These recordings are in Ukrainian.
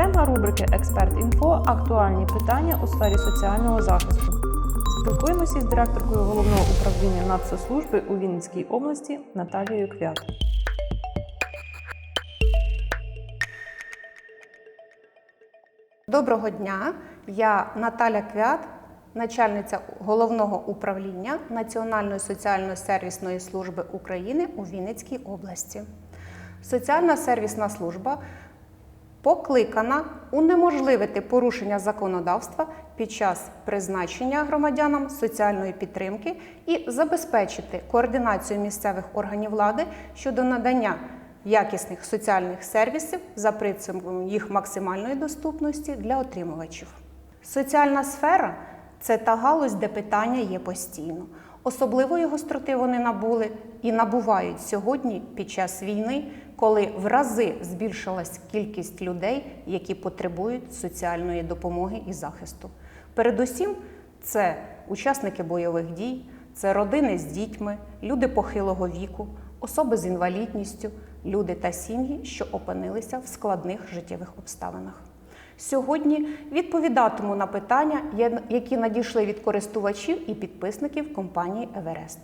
Тема рубрики Експерт інфо актуальні питання у сфері соціального захисту. Спілкуємося із директоркою головного управління Нацсоцслужби у Вінницькій області Наталією Квят. Доброго дня, я Наталя Квят, начальниця головного управління Національної соціально-сервісної служби України у Вінницькій області. Соціальна сервісна служба покликана унеможливити порушення законодавства під час призначення громадянам соціальної підтримки і забезпечити координацію місцевих органів влади щодо надання якісних соціальних сервісів за принципом їх максимальної доступності для отримувачів. Соціальна сфера це та галузь, де питання є постійно. Особливої гостроти вони набули і набувають сьогодні під час війни, коли в рази збільшилась кількість людей, які потребують соціальної допомоги і захисту. Передусім, це учасники бойових дій, це родини з дітьми, люди похилого віку, особи з інвалідністю, люди та сім'ї, що опинилися в складних життєвих обставинах. Сьогодні відповідатиму на питання, які надійшли від користувачів і підписників компанії Еверест.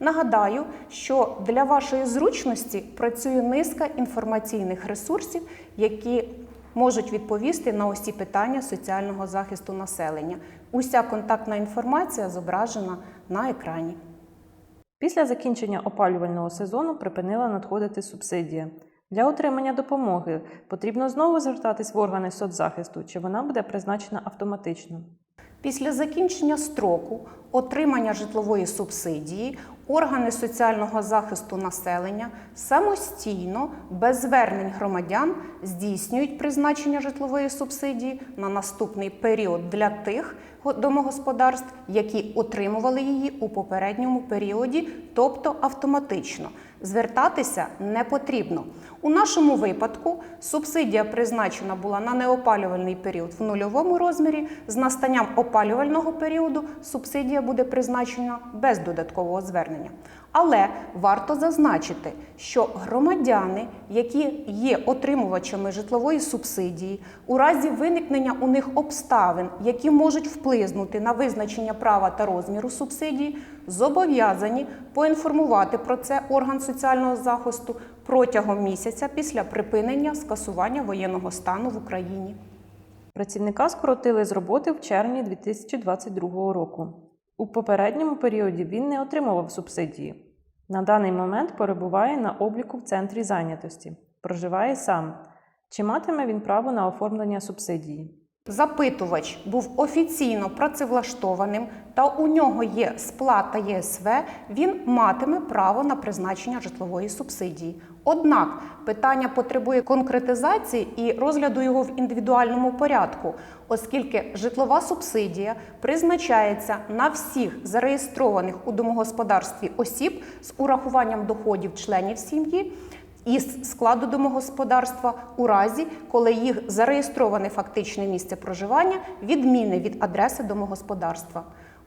Нагадаю, що для вашої зручності працює низка інформаційних ресурсів, які можуть відповісти на усі питання соціального захисту населення. Уся контактна інформація зображена на екрані. Після закінчення опалювального сезону припинила надходити субсидія. Для отримання допомоги потрібно знову звертатись в органи соцзахисту, чи вона буде призначена автоматично. Після закінчення строку отримання житлової субсидії органи соціального захисту населення самостійно, без звернень громадян, здійснюють призначення житлової субсидії на наступний період для тих домогосподарств, які отримували її у попередньому періоді, тобто автоматично. Звертатися не потрібно. У нашому випадку субсидія призначена була на неопалювальний період в нульовому розмірі. З настанням опалювального періоду субсидія буде призначена без додаткового звернення. Але варто зазначити, що громадяни, які є отримувачами житлової субсидії, у разі виникнення у них обставин, які можуть вплизнути на визначення права та розміру субсидії, зобов'язані поінформувати про це орган соціального захисту протягом місяця після припинення скасування воєнного стану в Україні. Працівника скоротили з роботи в червні 2022 року. У попередньому періоді він не отримував субсидії. На даний момент перебуває на обліку в центрі зайнятості, проживає сам. Чи матиме він право на оформлення субсидії? Запитувач був офіційно працевлаштованим та у нього є сплата ЄСВ, він матиме право на призначення житлової субсидії. Однак питання потребує конкретизації і розгляду його в індивідуальному порядку, оскільки житлова субсидія призначається на всіх зареєстрованих у домогосподарстві осіб з урахуванням доходів членів сім'ї із складу домогосподарства у разі, коли їх зареєстроване фактичне місце проживання відмінне від адреси домогосподарства.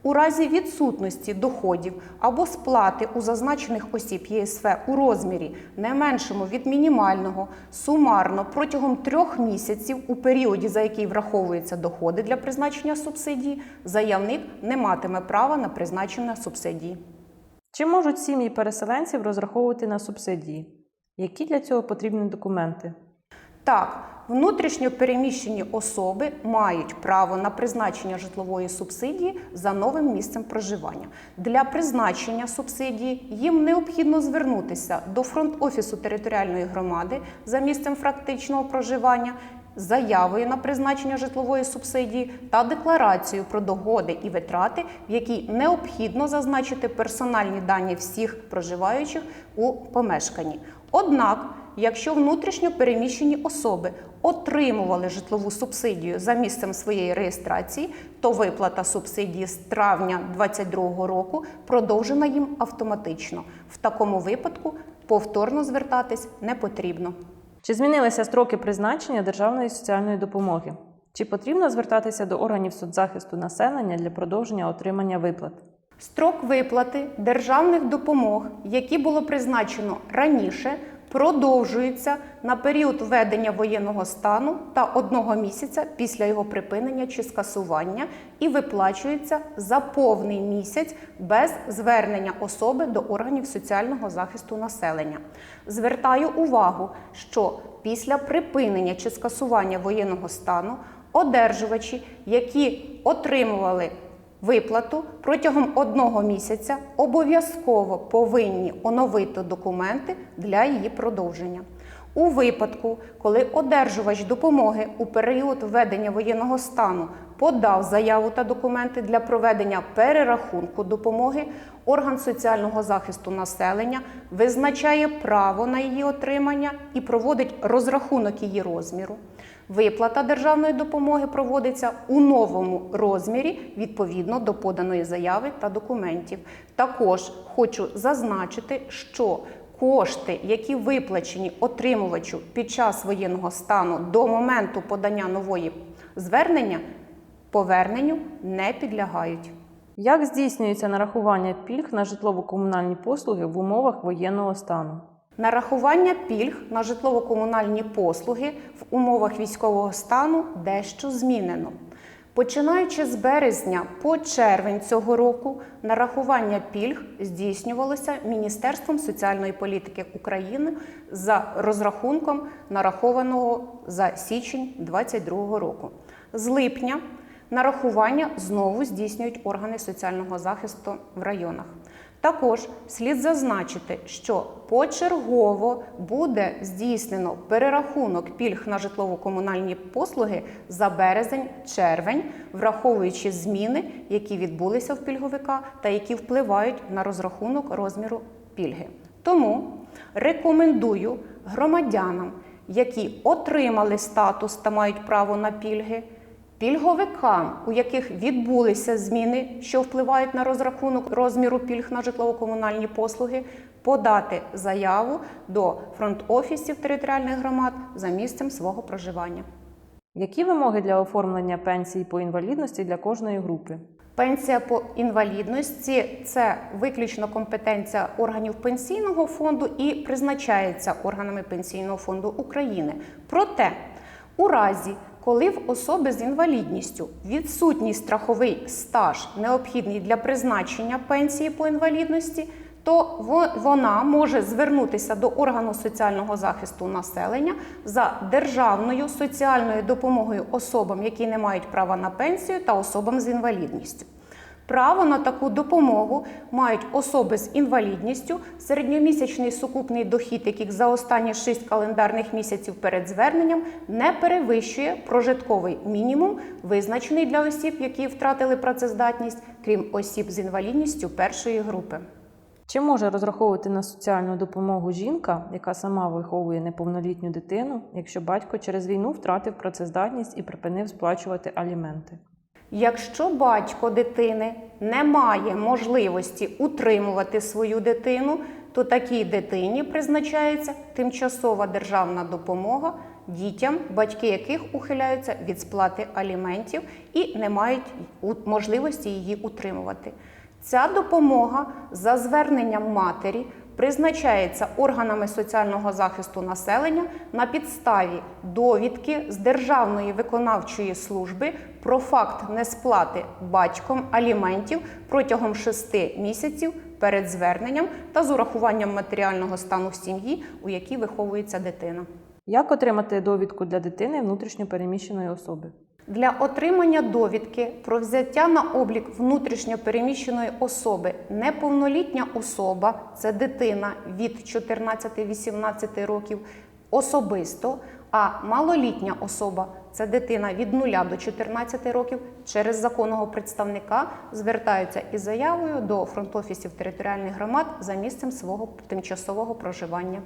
У разі відсутності доходів або сплати у зазначених осіб ЄСВ у розмірі не меншому від мінімального сумарно протягом трьох місяців у періоді, за який враховуються доходи для призначення субсидії, заявник не матиме права на призначення субсидії. Чи можуть сім'ї переселенців розраховувати на субсидії? Які для цього потрібні документи? Так, внутрішньо переміщені особи мають право на призначення житлової субсидії за новим місцем проживання. Для призначення субсидії їм необхідно звернутися до фронт-офісу територіальної громади за місцем фактичного проживання. Заявою на призначення житлової субсидії та декларацією про догоди і витрати, в якій необхідно зазначити персональні дані всіх проживаючих у помешканні. Однак, якщо внутрішньо переміщені особи отримували житлову субсидію за місцем своєї реєстрації, то виплата субсидії з травня 2022 року продовжена їм автоматично. В такому випадку повторно звертатись не потрібно. Чи змінилися строки призначення державної соціальної допомоги? Чи потрібно звертатися до органів соцзахисту населення для продовження отримання виплат? Строк виплати державних допомог, які було призначено раніше, продовжується на період введення воєнного стану та одного місяця після його припинення чи скасування і виплачується за повний місяць без звернення особи до органів соціального захисту населення. Звертаю увагу, що після припинення чи скасування воєнного стану одержувачі, які отримували виплату протягом одного місяця, обов'язково повинні оновити документи для її продовження. У випадку, коли одержувач допомоги у період введення воєнного стану подав заяву та документи для проведення перерахунку допомоги, орган соціального захисту населення визначає право на її отримання і проводить розрахунок її розміру. Виплата державної допомоги проводиться у новому розмірі відповідно до поданої заяви та документів. Також хочу зазначити, що кошти, які виплачені отримувачу під час воєнного стану до моменту подання нової звернення, поверненню не підлягають. Як здійснюється нарахування пільг на житлово-комунальні послуги в умовах воєнного стану? Нарахування пільг на житлово-комунальні послуги в умовах військового стану дещо змінено. Починаючи з березня по червень цього року, нарахування пільг здійснювалося Міністерством соціальної політики України за розрахунком нарахованого за січень 2022 року. З липня нарахування знову здійснюють органи соціального захисту в районах. Також слід зазначити, що почергово буде здійснено перерахунок пільг на житлово-комунальні послуги за березень-червень, враховуючи зміни, які відбулися в пільговика та які впливають на розрахунок розміру пільги. Тому рекомендую громадянам, які отримали статус та мають право на пільги, Пільговикам, у яких відбулися зміни, що впливають на розрахунок розміру пільг на житлово-комунальні послуги, подати заяву до фронт-офісів територіальних громад за місцем свого проживання. Які вимоги для оформлення пенсії по інвалідності для кожної групи? Пенсія по інвалідності це виключно компетенція органів пенсійного фонду і призначається органами пенсійного фонду України. Проте, у разі коли в особи з інвалідністю відсутній страховий стаж необхідний для призначення пенсії по інвалідності, то вона може звернутися до органу соціального захисту населення за державною соціальною допомогою особам, які не мають права на пенсію, та особам з інвалідністю. Право на таку допомогу мають особи з інвалідністю, середньомісячний сукупний дохід, яких за останні 6 календарних місяців перед зверненням не перевищує прожитковий мінімум, визначений для осіб, які втратили працездатність, крім осіб з інвалідністю першої групи. Чи може розраховувати на соціальну допомогу жінка, яка сама виховує неповнолітню дитину, якщо батько через війну втратив працездатність і припинив сплачувати аліменти? Якщо батько дитини не має можливості утримувати свою дитину, то такій дитині призначається тимчасова державна допомога дітям, батьки яких ухиляються від сплати аліментів і не мають можливості її утримувати. Ця допомога за зверненням матері призначається органами соціального захисту населення на підставі довідки з Державної виконавчої служби про факт несплати батьком аліментів протягом шести місяців перед зверненням та з урахуванням матеріального стану сім'ї, у якій виховується дитина. Як отримати довідку для дитини внутрішньопереміщеної особи? Для отримання довідки про взяття на облік внутрішньопереміщеної особи неповнолітня особа це дитина від 14-18 років особисто, а малолітня особа це дитина від 0 до 14 років через законного представника звертаються із заявою до фронт-офісів територіальних громад за місцем свого тимчасового проживання.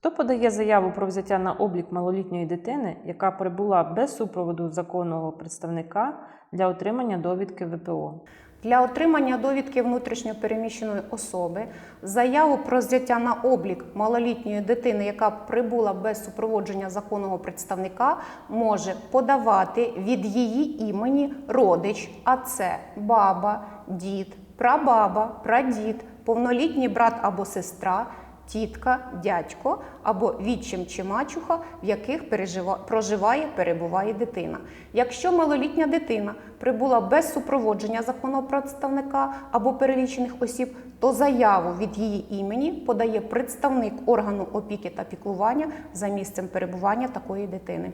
Хто подає заяву про взяття на облік малолітньої дитини, яка прибула без супроводу законного представника для отримання довідки ВПО? Для отримання довідки внутрішньопереміщеної особи заяву про взяття на облік малолітньої дитини, яка прибула без супроводження законного представника, може подавати від її імені родич, а це баба, дід, прабаба, прадід, повнолітній брат або сестра тітка, дядько або відчим чи мачуха, в яких пережива- проживає, перебуває дитина. Якщо малолітня дитина прибула без супроводження законного представника або перелічених осіб, то заяву від її імені подає представник органу опіки та піклування за місцем перебування такої дитини.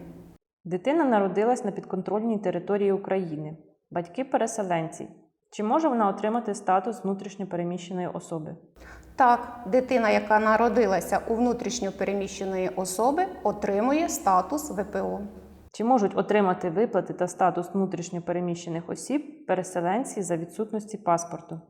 Дитина народилась на підконтрольній території України. Батьки переселенці. Чи може вона отримати статус внутрішньопереміщеної особи? Так, дитина, яка народилася у внутрішньо переміщеної особи, отримує статус ВПО. Чи можуть отримати виплати та статус внутрішньопереміщених осіб переселенці за відсутності паспорту?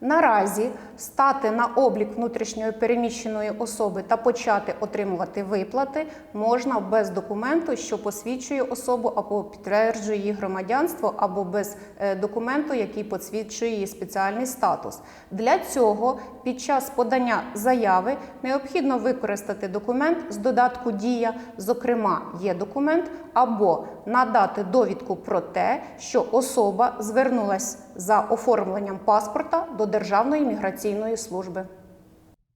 Наразі стати на облік внутрішньої переміщеної особи та почати отримувати виплати можна без документу, що посвідчує особу або підтверджує її громадянство, або без е, документу, який посвідчує її спеціальний статус. Для цього під час подання заяви необхідно використати документ з додатку Дія, зокрема, є документ, або надати довідку про те, що особа звернулась за оформленням паспорта до Державної міграційної служби.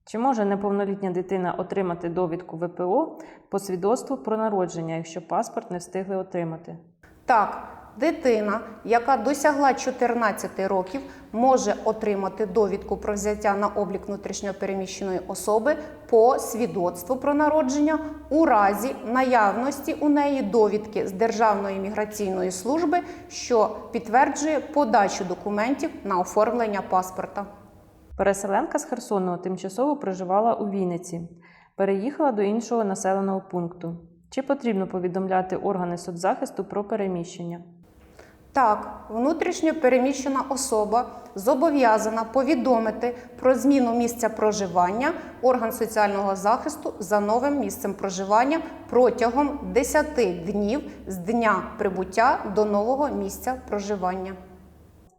Чи може неповнолітня дитина отримати довідку ВПО по свідоцтву про народження, якщо паспорт не встигли отримати? Так, дитина, яка досягла 14 років, може отримати довідку про взяття на облік внутрішньопереміщеної особи по свідоцтву про народження у разі наявності у неї довідки з Державної міграційної служби, що підтверджує подачу документів на оформлення паспорта. Переселенка з Херсону тимчасово проживала у Вінниці, переїхала до іншого населеного пункту. Чи потрібно повідомляти органи соцзахисту про переміщення? Так, внутрішньо переміщена особа зобов'язана повідомити про зміну місця проживання орган соціального захисту за новим місцем проживання протягом 10 днів з дня прибуття до нового місця проживання.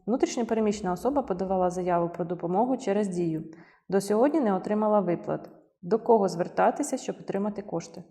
Внутрішньопереміщена особа подавала заяву про допомогу через дію. До сьогодні не отримала виплат. До кого звертатися, щоб отримати кошти?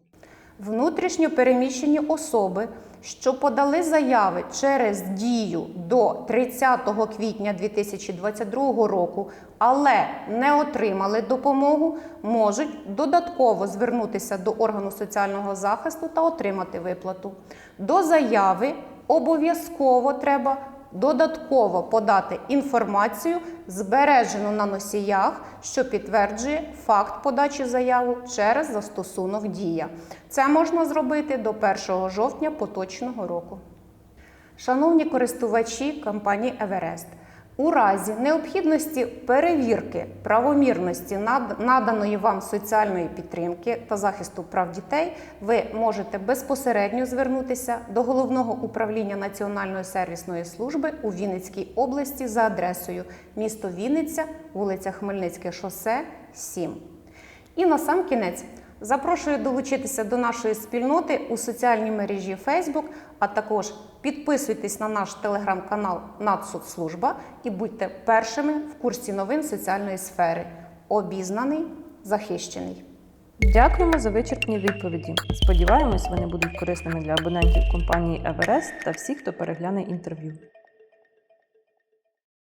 Внутрішньо переміщені особи, що подали заяви через дію до 30 квітня 2022 року, але не отримали допомогу, можуть додатково звернутися до органу соціального захисту та отримати виплату. До заяви обов'язково треба додатково подати інформацію, збережену на носіях, що підтверджує факт подачі заяви через застосунок Дія. Це можна зробити до 1 жовтня поточного року. Шановні користувачі компанії Еверест, у разі необхідності перевірки правомірності наданої вам соціальної підтримки та захисту прав дітей, ви можете безпосередньо звернутися до головного управління Національної сервісної служби у Вінницькій області за адресою місто Вінниця, вулиця Хмельницьке шосе 7. І на сам кінець запрошую долучитися до нашої спільноти у соціальній мережі Facebook, а також підписуйтесь на наш телеграм-канал Нацсоцслужба і будьте першими в курсі новин соціальної сфери. Обізнаний, захищений. Дякуємо за вичерпні відповіді. Сподіваємось, вони будуть корисними для абонентів компанії Еверест та всіх, хто перегляне інтерв'ю.